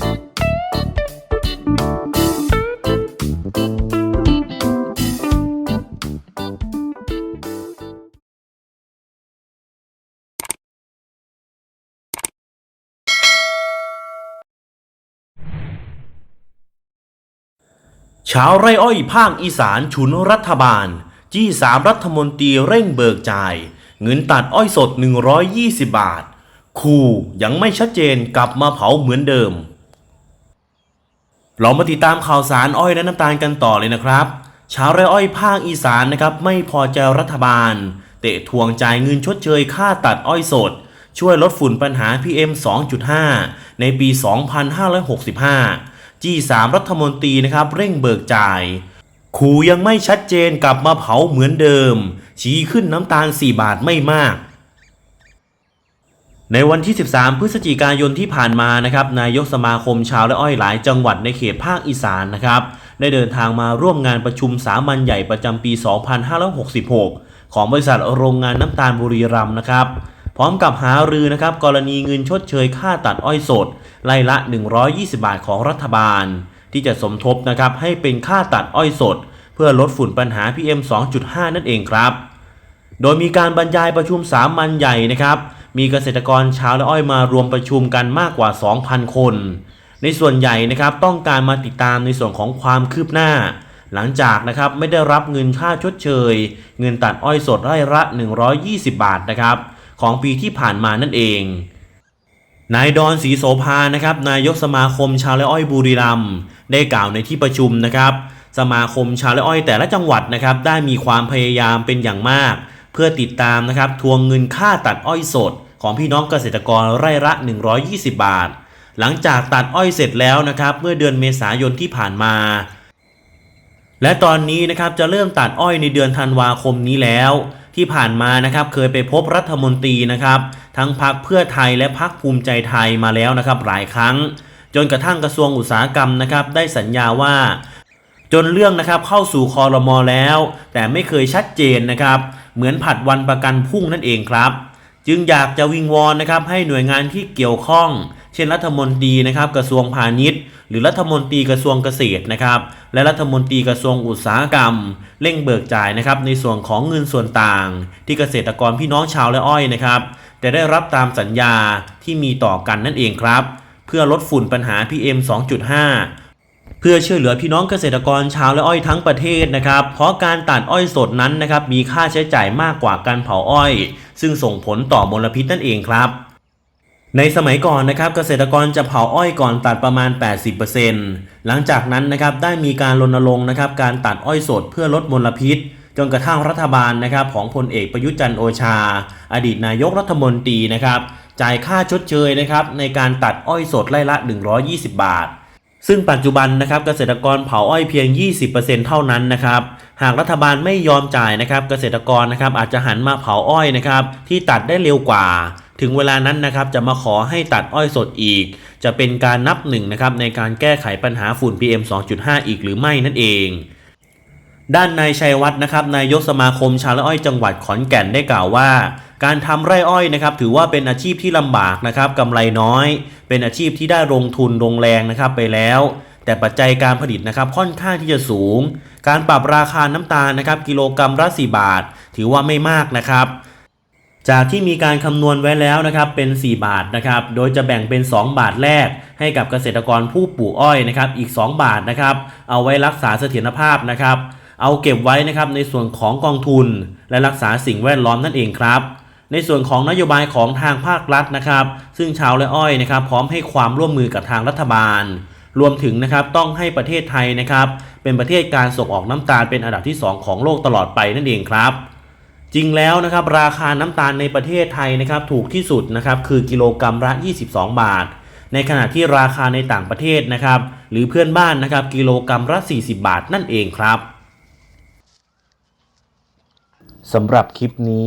ชาวไร่อ้อยภาคอีสานฉุนรัฐบาล จี้สามรัฐมนตรีเร่งเบิกจ่าย เงินตัดอ้อยสด 120 บาท คู่ยังไม่ชัดเจนกลับมาเผาเหมือนเดิม เรามาติดตามข่าวสารอ้อยและน้ำตาลกันต่อเลยนะครับ ชาวไร่อ้อยภาคอีสานนะครับไม่พอใจรัฐบาล เตะทวงจ่ายเงินชดเชยค่าตัดอ้อยสด ช่วยลดฝุ่นปัญหา PM 2.5 ในปี 2565 จี้สามรัฐมนตรีนะครับเร่งเบิกจ่ายคูยังไม่ชัดเจนกลับมาเผาเหมือนเดิม ชี้ขึ้นน้ำตาล 4 บาทไม่มาก ในวันที่ 13 พฤศจิกายนที่ผ่านมานะครับนายกสมาคมชาวและอ้อยหลายจังหวัดในเขตภาคอีสานนะครับได้เดินทางมาร่วมงานประชุมสามัญใหญ่ประจำปี 2566 ของบริษัทโรงงานน้ำตาลบุรีรัมย์นะครับ พร้อมกับหารือนะครับกรณีเงินชดเชยค่าตัดอ้อยสดไล่ละ 120 บาทของรัฐบาล ที่จะสมทบนะครับให้เป็นค่าตัดอ้อยสด เพื่อลดฝุ่นปัญหา PM 2.5 นั่นเองครับ โดยมีการบรรยายประชุมสามัญใหญ่นะครับ มีเกษตรกรชาวและอ้อยมารวมประชุมกันมากกว่า 2,000 คน ในส่วนใหญ่นะครับต้องการมาติดตามในส่วนของความคืบหน้า หลังจากนะครับไม่ได้รับเงินค่าชดเชย เงินตัดอ้อยสดไร่ละ 120 บาทนะครับของปีที่ผ่านมานั่นเองนายดอนศรีโสภานะครับนายกสมาคมชาวไร่อ้อยบุรีรัมย์ได้กล่าวในที่ประชุมนะครับ สมาคมชาวไร่อ้อยแต่ละจังหวัดนะครับได้มีความพยายามเป็นอย่างมาก เพื่อติดตามนะครับทวงเงินค่าตัดอ้อยสด ของพี่น้องเกษตรกรไร่ละ 120 บาท หลังจากตัดอ้อยเสร็จแล้วนะครับ เมื่อเดือนเมษายนที่ผ่านมา และตอนนี้นะครับจะเริ่มตัดอ้อยในเดือนธันวาคมนี้แล้ว ที่ผ่านมานะครับเคยไปพบรัฐมนตรีนะครับ ทั้งพักเพื่อไทยและพักภูมิใจไทยมาแล้วนะครับหลายครั้ง จนกระทั่งกระทรวงอุตสาหกรรมนะครับ ได้สัญญาว่าจนเรื่องนะครับเข้าสู่คอรมอแล้ว แต่ไม่เคยชัดเจนนะครับ เหมือนผัดวันประกันพรุ่งนั่นเองครับ จึงอยากจะวิงวอนนะครับให้หน่วยงานที่เกี่ยวข้อง เช่นรัฐมนตรีนะครับกระทรวงพาณิชย์ หรือรัฐมนตรีกระทรวงเกษตรนะครับและรัฐมนตรีกระทรวงอุตสาหกรรม เร่งเบิกจ่ายนะครับในส่วนของเงินส่วนต่าง ที่เกษตรกรพี่น้องชาวและอ้อยนะครับจะได้รับตามสัญญาที่มีต่อกันนั่นเองครับ เพื่อลดฝุ่นปัญหา PM 2.5 เพื่อช่วยเหลือพี่น้องเกษตรกรชาวและอ้อยทั้งประเทศนะครับ เพราะการตัดอ้อยสดนั้นนะครับมีค่าใช้จ่ายมากกว่าการเผาอ้อย ซึ่งส่งผลต่อมลพิษนั่นเองครับ ในสมัยก่อนนะครับเกษตรกรจะเผาอ้อยก่อนตัดประมาณ 80%หลังจากนั้นนะครับได้มีการรณรงค์นะครับการตัดอ้อยสดเพื่อลดมลพิษจนกระทั่งรัฐบาลนะครับของพลเอกประยุทธ์จันโอชา อดีตนายกรัฐมนตรีนะครับจ่ายค่าชดเชยนะครับในการตัดอ้อยสดไร่ละ 120 บาท ซึ่งปัจจุบันนะครับเกษตรกรเผาอ้อยเพียง 20%เท่านั้นนะครับหากรัฐบาลไม่ยอมจ่ายนะครับ เกษตรกรนะครับอาจจะหันมาเผาอ้อยนะครับ ที่ตัดได้เร็วกว่า ถึงเวลานั้นนะครับจะมาขอให้ตัดอ้อยสดอีก จะเป็นการนับหนึ่งนะครับในการแก้ไขปัญหาฝุ่น PM 2.5 อีกหรือไม่นั่นเอง ด้านนายชัยวัฒน์นะครับนายกสมาคมชาวไร่อ้อยจังหวัดขอนแก่นได้กล่าวว่า การทำไร่อ้อยนะครับถือว่าเป็นอาชีพที่ลำบากนะครับกำไรน้อย เป็นอาชีพที่ได้ลงทุนลงแรงนะครับไปแล้ว แต่ปัจจัยการผลิตนะครับค่อนข้างที่จะสูง การปรับราคาน้ำตาลนะครับกิโลกรรัมละ4บาท ถือว่าไม่มากนะครับ จากที่มีการคำนวณไว้แล้วนะครับเป็น 4 บาทนะครับโดยจะแบ่งเป็น 2 บาทแรก ให้กับเกษตรกรผู้ปลูกอ้อยนะครับอีก 2 บาทนะครับเอาไว้รักษาเสถียรภาพนะครับ เอาเก็บไว้นะครับในส่วนของกองทุน และรักษาสิ่งแวดล้อมนั่นเองครับ ในส่วนของนโยบายของทางภาครัฐนะครับ ซึ่งชาวและอ้อยนะครับ พร้อมให้ความร่วมมือกับทางรัฐบาล รวมถึงนะครับต้องให้ประเทศไทยนะครับ เป็นประเทศการส่งออกน้ำตาลเป็นอันดับที่ 2 ของโลกตลอดไปนั่นเองครับ จริงแล้วนะครับราคาน้ำตาลในประเทศไทยนะครับถูกที่สุดนะครับคือกิโลกรรัมละ 22 บาท ในขณะที่ราคาในต่างประเทศนะครับหรือเพื่อนบ้านนะครับกิโลกรรัมละ 40 บาทนั่นเองครับสำหรับคลิปนี้